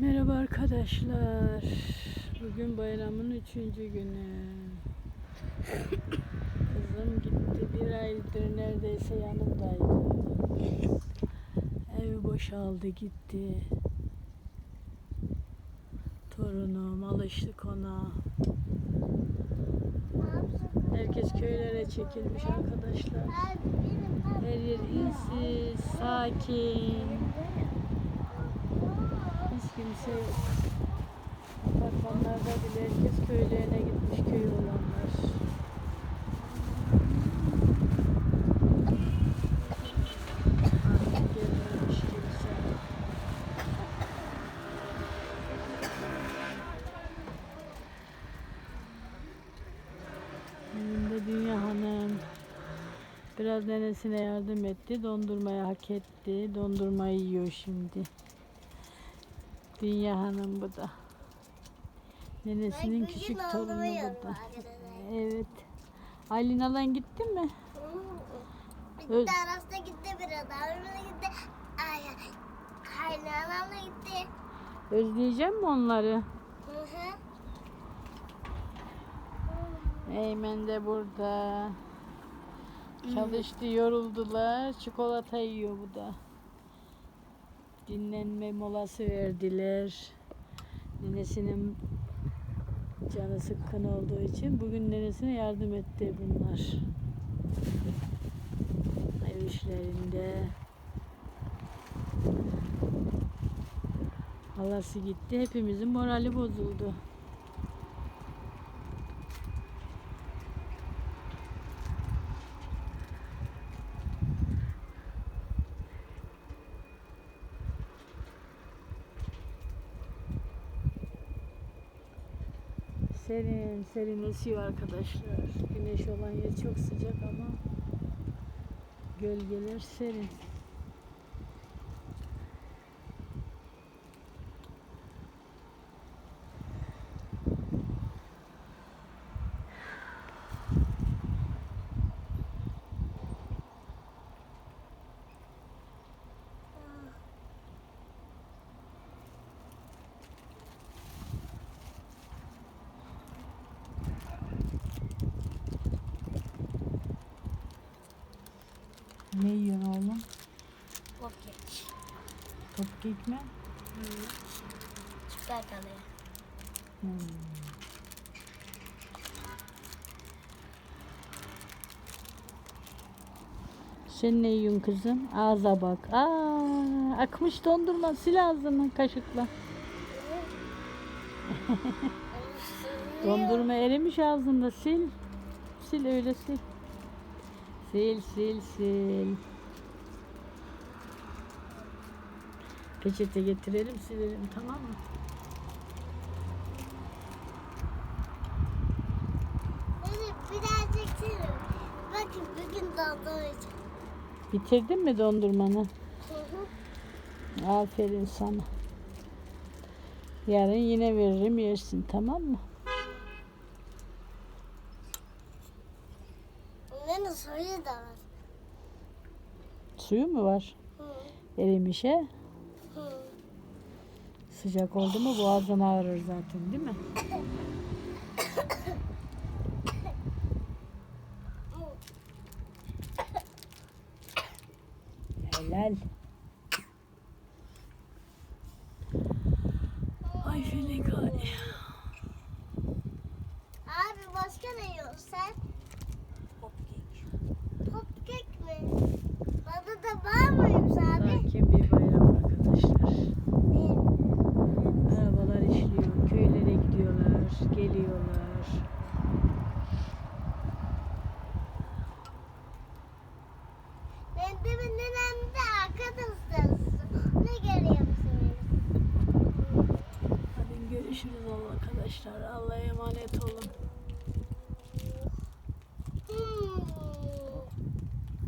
Merhaba arkadaşlar. Bugün bayramın üçüncü günü. Kızım gitti. Bir aydır neredeyse yanımdaydı. Ev boşaldı gitti. Torunum alıştık ona. Herkes köylere çekilmiş arkadaşlar. Her yer insiz, sakin. Hiç kimse yok. Apartmanlarda bile herkes köylerine gitmiş köy olanlar. Yanında Dünya Hanım biraz nenesine yardım etti. Dondurmayı hak etti. Dondurmayı yiyor şimdi. Dünya Hanım bu da. Nenesinin küçük torunu bu da. Evet. Aylin Alan gitti mi? Öz- Bitti arasına gitti biraz. Abimle gitti. Ay, kaynanamla gitti. Özleyeceğim mi onları? Hı hı. Eymen de burada. Çalıştı, yoruldular. Çikolata yiyor bu da. Dinlenme molası verdiler. Nenesinin canı sıkkın olduğu için bugün nenesine yardım etti bunlar. Ev işlerinde. Halası gitti. Hepimizin morali bozuldu. Serin, serin esiyor arkadaşlar. Güneş olan yer çok sıcak ama gölgeler serin. Ne yiyorsun oğlum? Top kek mi? Çıkar kalıyor. Hmm. Sen ne yiyorsun kızım? Ağza bak. Aa, akmış dondurma. Sil ağzını kaşıkla. Dondurma erimiş ağzında. Sil. Sil öyle sil. Sil sil sil. Peçete getirelim silelim tamam mı? Evet, birazcık çelim. Bakın bugün donduracağım. Bitirdin mi dondurmanı? Hı hı. Aferin sana. Yarın yine veririm yersin tamam mı? Soyu da var. Suyu mu var? Hı. Erimiş he? Hı. Sıcak oldu mu boğazın ağrır zaten değil mi? Helal. Ay felek ay. Abi başka ne yiyorsun sen? Popkek mi? Bana da var mıymış abi? Sakin bir bayram arkadaşlar. Arabalar işliyor. Köylere gidiyorlar. Geliyorlar. Ben de ben de arkadaşlar. Ne görüyor musunuz? Hadi görüşürüz arkadaşlar. Allah'a emanet olun.